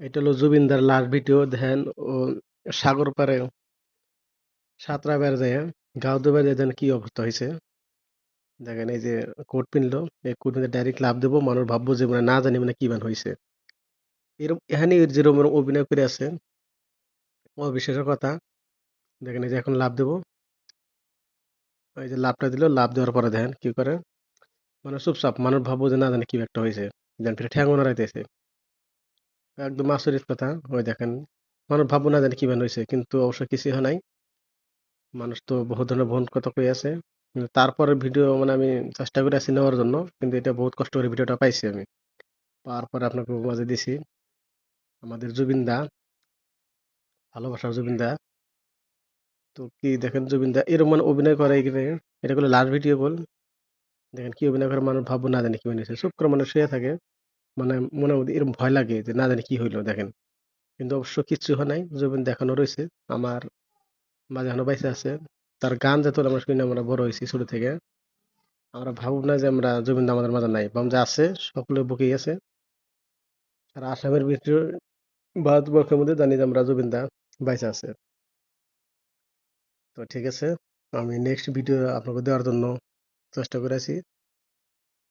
এটা হলো জুবিনদার last video দেখেন, ও সাগর পাড়ে সাঁতরা বেড়ে যায় গাও দুবার দেখেন কি অবস্থা হয়েছে দেখেন এই যে কোট পিনলো, এই কোট পিনতে ডাইরেক্ট লাভ দেবো, মানুষ ভাববো যে মানে না জানি মানে কি বান হয়েছে এরকম এখানে যেরকম অভিনয় করে আছে, অবিশ্বাসের কথা। দেখেন এই যে এখন লাভ দেবো। এই যে লাভটা দিল লাভ দেওয়ার পরে দেখেন কি করে মানে চুপচাপ, মানুষ ভাববো যে না জানি কি একটা হয়েছে দেন ফিরে ঠ্যাঙ্গো নাড়াইতেছে। একদম আচরিত কথা। ওই দেখেন, মানুষ ভাববো না জানি কি বান হয়েছে কিন্তু অবশ্য কিছু হয় নাই। মানুষ তো বহু ধরনের ভুল কথা কই আছে। তারপরে ভিডিও মানে আমি চেষ্টা করে আছি নেওয়ার জন্য, কিন্তু এটা বহুত কষ্ট করে ভিডিওটা পাইছি আমি। পাওয়ার পরে আপনাকে মাঝে দিছি। আমাদের জুবিন দা ভালোবাসার জুবিন দা তো কি দেখেন জুবিন দা এরকম মানে অভিনয় করে এখানে। এটা করলে লাস্ট ভিডিও বল। দেখেন কি অভিনয় করে মানুষ ভাববো না জানি কি বানিয়েছে চুপ করে শুয়ে থাকে। মানে মনের মধ্যে এরকম ভয় লাগে যে না জানি কি হইল দেখেন। কিন্তু অবশ্য কিচ্ছু হয় নাই, জুবিন দেখানো রয়েছে। আমার মাঝে এখনও বাইসে আছে, তার গান যত আমরা শুনে আমরা বড় হয়েছি ছোট থেকে, আমরা ভাবব না যে আমরা জুবিন দা আমাদের মাঝে নাই। বাম যে আছে, সকলে বুকেই আছে। আর আসামের ভিতরে ভারতবর্ষের মধ্যে জানি যে আমরা জুবিন দা বাইসে আছে। তো ঠিক আছে, আমি নেক্সট ভিডিও আপনাকে দেওয়ার জন্য চেষ্টা করেছি।